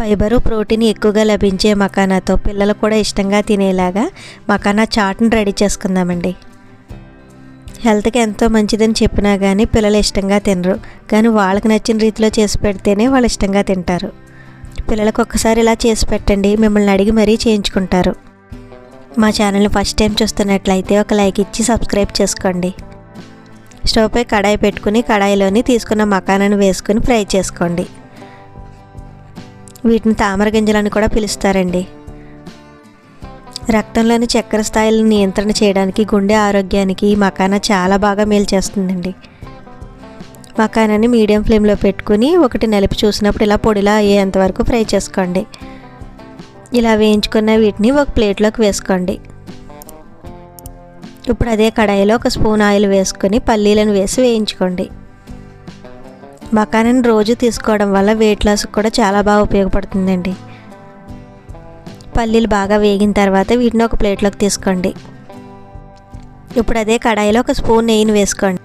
Fibre protein ఎక్కువగా లభించే మకానాతో పిల్లలు కూడా ఇష్టంగా తినేలాగా మకానా చాట్ని రెడీ చేసుకుందామండి. హెల్త్కి ఎంతో మంచిదని చెప్పినా కానీ పిల్లలు ఇష్టంగా తినరు. కానీ వాళ్ళకి నచ్చిన రీతిలో చేసి పెడితేనే వాళ్ళు ఇష్టంగా తింటారు. పిల్లలకు ఒక్కసారి ఇలా చేసి పెట్టండి మిమ్మల్ని అడిగి మరీ చేయించుకుంటారు. మా ఛానల్ని ఫస్ట్ టైం చూస్తున్నట్లయితే ఒక లైక్ ఇచ్చి సబ్స్క్రైబ్ చేసుకోండి. స్టవ్పై కడాయి పెట్టుకుని కడాయిలోని తీసుకున్న మకానాన్ని వేసుకుని ఫ్రై చేసుకోండి. వీటిని తామర గింజలని కూడా పిలుస్తారండి. రక్తంలోని చక్కెర స్థాయిలను నియంత్రణ చేయడానికి గుండె ఆరోగ్యానికి మకాన మకానా చాలా బాగా మేలు చేస్తుందండి. మకానాన్ని మీడియం ఫ్లేమ్లో పెట్టుకుని ఒకటి నలిపి చూసినప్పుడు ఇలా పొడిలా అయ్యేంత వరకు ఫ్రై చేసుకోండి. ఇలా వేయించుకున్న వీటిని ఒక ప్లేట్లోకి వేసుకోండి. ఇప్పుడు అదే కడాయిలో ఒక స్పూన్ ఆయిల్ వేసుకొని పల్లీలను వేసి వేయించుకోండి. మకానాన్ని రోజు తీసుకోవడం వల్ల వెయిట్ లాస్కి కూడా చాలా బాగా ఉపయోగపడుతుందండి. పల్లీలు బాగా వేగిన తర్వాత వీటిని ఒక ప్లేట్లోకి తీసుకోండి. ఇప్పుడు అదే కడాయిలో ఒక స్పూన్ నెయ్యిని వేసుకోండి.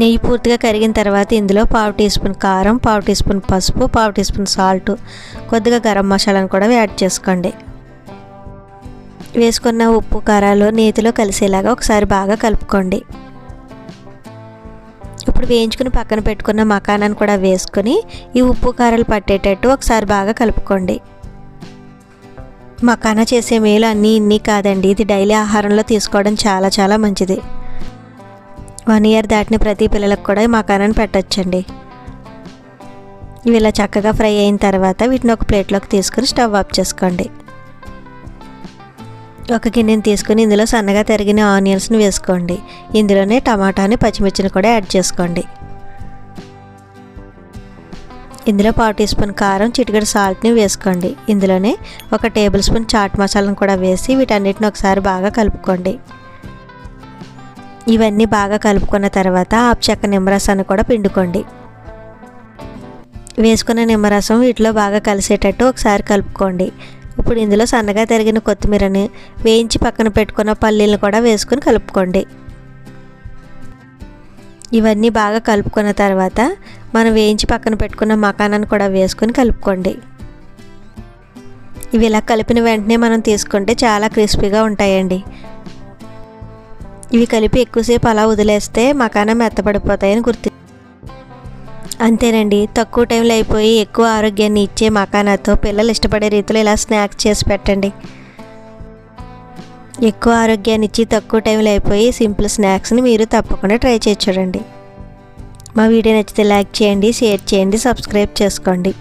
నెయ్యి పూర్తిగా కరిగిన తర్వాత ఇందులో పావు టీ స్పూన్ కారం పావు టీ స్పూన్ పసుపు పావు టీ స్పూన్ సాల్ట్ కొద్దిగా గరం మసాలాను కూడా యాడ్ చేసుకోండి. వేసుకున్న ఉప్పు కారాలు నేతిలో కలిసేలాగా ఒకసారి బాగా కలుపుకోండి. ఇప్పుడు వేయించుకుని పక్కన పెట్టుకున్న మకానాన్ని కూడా వేసుకొని ఈ ఉప్పు కారాలు పట్టేటట్టు ఒకసారి బాగా కలుపుకోండి. మకానా చేసే మేలు అన్నీ ఇన్ని కాదండి. ఇది డైలీ ఆహారంలో తీసుకోవడం చాలా చాలా మంచిది. వన్ ఇయర్ దాటిన ప్రతి పిల్లలకు కూడా ఈ మకానాన్ని పెట్టచ్చండి. ఇవి ఇలా చక్కగా ఫ్రై అయిన తర్వాత వీటిని ఒక ప్లేట్లోకి తీసుకుని స్టవ్ ఆఫ్ చేసుకోండి. ఒక గిన్నెని తీసుకుని ఇందులో సన్నగా తరిగిన ఆనియన్స్ని వేసుకోండి. ఇందులోనే టమాటాని పచ్చిమిర్చిని కూడా యాడ్ చేసుకోండి. ఇందులో పావు టీ స్పూన్ కారం చిటికెడు సాల్ట్ని వేసుకోండి. ఇందులోనే ఒక టేబుల్ స్పూన్ చాట్ మసాలాను కూడా వేసి వీటన్నిటిని ఒకసారి బాగా కలుపుకోండి. ఇవన్నీ బాగా కలుపుకున్న తర్వాత ఆపుచెక్క నిమ్మరసాన్ని కూడా పిండుకోండి. వేసుకున్న నిమ్మరసం వీటిలో బాగా కలిసేటట్టు ఒకసారి కలుపుకోండి. ఇప్పుడు ఇందులో సన్నగా తరిగిన కొత్తిమీరని వేయించి పక్కన పెట్టుకున్న పల్లీలను కూడా వేసుకొని కలుపుకోండి. ఇవన్నీ బాగా కలుపుకున్న తర్వాత మనం వేయించి పక్కన పెట్టుకున్న మకానాన్ని కూడా వేసుకొని కలుపుకోండి. ఇవి ఇలా కలిపిన వెంటనే మనం తీసుకుంటే చాలా క్రిస్పీగా ఉంటాయండి. ఇవి కలిపి ఎక్కువసేపు అలా వదిలేస్తే మకానం మెత్తపడిపోతాయని గుర్తు అంతేనండి. తక్కువ టైంలో అయిపోయి ఎక్కువ ఆరోగ్యాన్ని ఇచ్చే మకానాతో పిల్లలు ఇష్టపడే రీతిలో ఇలా స్నాక్స్ చేసి పెట్టండి. ఎక్కువ ఆరోగ్యాన్ని ఇచ్చి తక్కువ టైంలో అయిపోయి సింపుల్ స్నాక్స్ని మీరు తప్పకుండా ట్రై చేసి చూడండి. మా వీడియో నచ్చితే లైక్ చేయండి షేర్ చేయండి సబ్స్క్రైబ్ చేసుకోండి.